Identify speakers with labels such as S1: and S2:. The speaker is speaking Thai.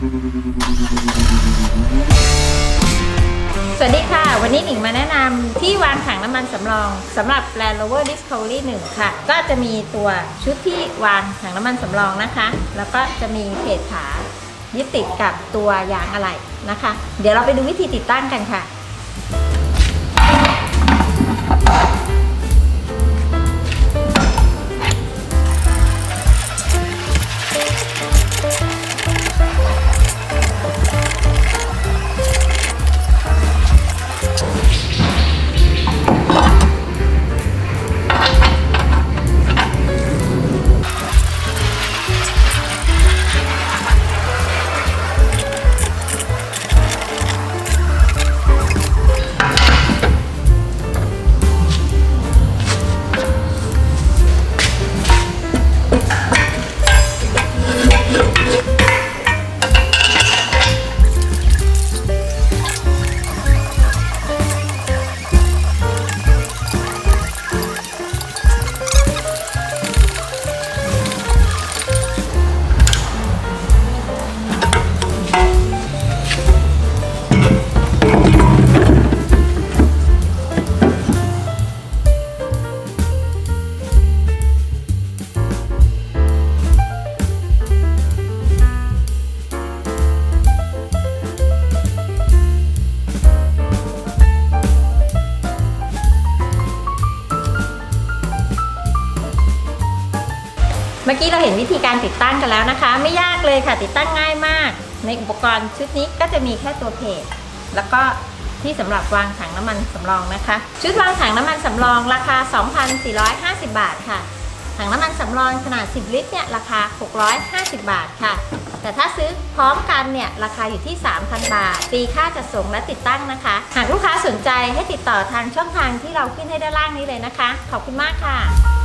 S1: สวัสดีค่ะ วันนี้หนิงมาแนะนำที่วางถังน้ำมันสำรองสำหรับ Land Rover Discovery 1 ค่ะ ก็จะมีตัวชุดที่วางถังน้ำมันสำรองนะคะ แล้วก็จะมีเพจขายึดติดกับตัวยางอะไรนะคะ เดี๋ยวเราไปดูวิธีติดตั้งกันค่ะ มื่อกี้เราเห็นวิธีการติดตั้งกันแล้วนะคะ ไม่ยากเลยค่ะติดตั้งง่ายมาก ในอุปกรณ์ชุดนี้ก็จะมีแค่ตัวเพจแล้วก็ที่สำหรับวางถังน้ำมันสำรองนะคะ ชุดวางถังน้ำมันสำรองราคา 2,450 บาทค่ะ ถังน้ำมันสำรองขนาด 10 ลิตรเนี่ยราคา 650 บาทค่ะ แต่ถ้าซื้อพร้อมกันเนี่ยราคาอยู่ที่ 3,000 บาทฟรีค่าจัดส่งและติดตั้งนะคะ หากลูกค้าสนใจให้ติดต่อทางช่องทางที่เราขึ้นให้ด้านล่างนี้เลยนะคะ ขอบคุณมากค่ะ